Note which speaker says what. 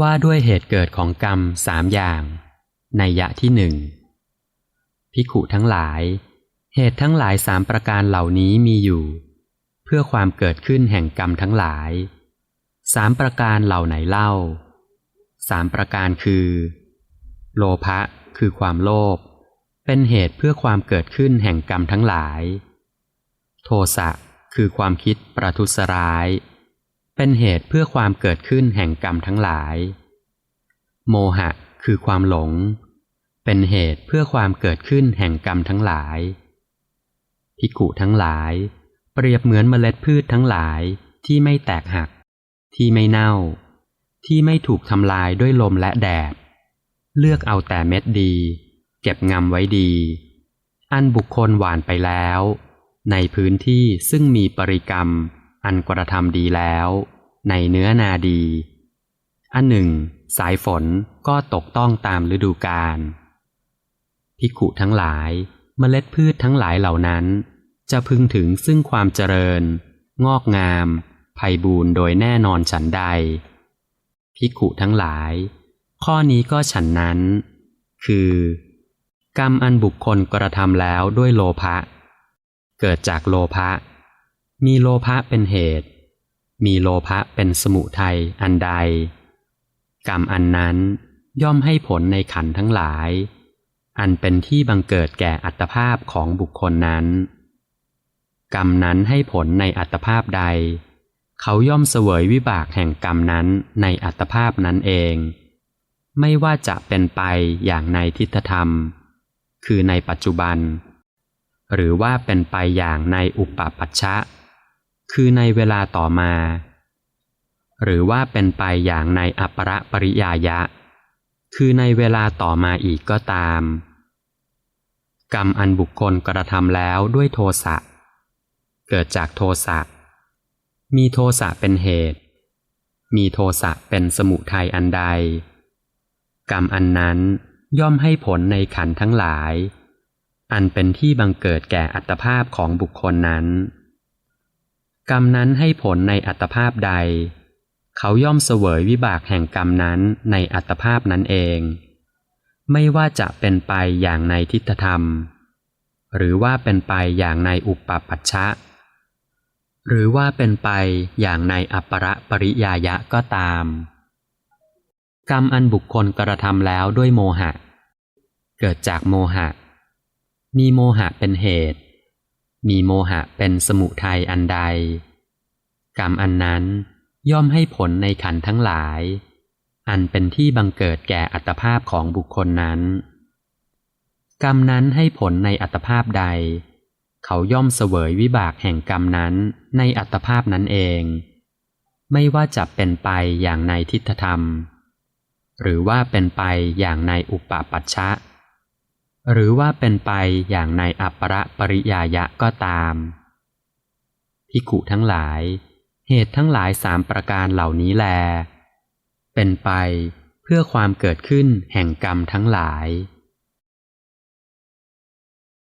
Speaker 1: ว่าด้วยเหตุเกิดของกรรมสามอย่างในยะที่หนึ่งพิขุทั้งหลาย เหตุทั้งหลายสามประการเหล่านี้มีอยู่ เพื่อความเกิดขึ้นแห่งกรรมทั้งหลายสามประการเหล่าไหนเล่าสามประการคือ โลภะคือความโลภเป็นเหตุเพื่อความเกิดขึ้นแห่งกรรมทั้งหลาย โทสะคือความคิดประทุษร้าย เป็นเหตุเพื่อความเกิดขึ้นแห่งกรรมทั้งหลาย โมหะคือความหลง เป็นเหตุเพื่อความเกิดขึ้นแห่งกรรมทั้งหลาย พิกุทั้งหลาย เปรียบเหมือนเมล็ดพืชทั้งหลายที่ไม่แตกหัก ที่ไม่เน่า ที่ไม่ถูกทำลายด้วยลมและแดด เลือกเอาแต่เม็ดดี เก็บงำไว้ดี อันบุคคลหวานไปแล้ว ในพื้นที่ซึ่งมีปริกรรม อันกระทำดีแล้ว ในเนื้อนาดี อันหนึ่ง สายฝนก็ตกต้องตามฤดูกาลพิกุทั้งหลายเมล็ดพืชทั้งหลายเหล่านั้น จะพึงถึงซึ่งความเจริญ งอกงามไพบูรณ์โดยแน่นอนฉันใดพิกุทั้งหลาย ข้อนี้ก็ฉันนั้น คือ กรรมอันบุคคลกระทำแล้วด้วยโลภะ เกิดจากโลภะ มีโลภะเป็นเหตุ มีโลภะเป็นสมุทัยอันใด กรรมอันนั้นย่อมให้ผลในขันทั้งหลาย อันเป็นที่บังเกิดแก่อัตภาพของบุคคลนั้น กรรมนั้นให้ผลในอัตภาพใด เขาย่อมเสวยวิบากแห่งกรรมนั้นในอัตภาพนั้นเอง ไม่ว่าจะเป็นไปอย่างในทิฏฐธรรม คือในปัจจุบัน หรือว่าเป็นไปอย่างในอุปปัชชะ คือในเวลาต่อมา หรือว่าเป็นไปอย่างในอัปปรปริยายะ คือในเวลาต่อมาอีกก็ตาม กรรมอันบุคคลกระทำแล้วด้วยโทสะ เกิดจากโทสะ มีโทสะเป็นเหตุ มีโทสะเป็นสมุทัยอันใด กรรมอันนั้นย่อมให้ผลในขันทั้งหลาย อันเป็นที่บังเกิดแก่อัตภาพของบุคคลนั้น กรรมนั้นให้ผลในอัตภาพใด เขาย่อมเสวยวิบากแห่งกรรมนั้นในอัตภาพนั้นเอง ไม่ว่าจะเป็นไปอย่างในทิฏฐธรรม หรือว่าเป็นไปอย่างในอุปปัชชะ หรือว่าเป็นไปอย่างในอัปปรปริยายะก็ตาม กรรมอันบุคคลกระทำแล้วด้วยโมหะ เกิดจากโมหะ มีโมหะเป็นเหตุ มีโมหะเป็นสมุทัยอันใด กรรมอันนั้นย่อมให้ผลในขันทั้งหลาย อันเป็นที่บังเกิดแก่อัตภาพของบุคคลนั้น กรรมนั้นให้ผลในอัตภาพใด เขาย่อมเสวยวิบากแห่งกรรมนั้นในอัตภาพนั้นเอง ไม่ว่าจะเป็นไปอย่างในทิฏฐธรรม หรือว่าเป็นไปอย่างในอุปปัชชะ หรือว่าเป็นไปอย่างในอัปปะปริยายะก็ตามพิกุทั้งหลาย เหตุทั้งหลายสามประการเหล่านี้แล เป็นไปเพื่อความเกิดขึ้นแห่งกรรมทั้งหลาย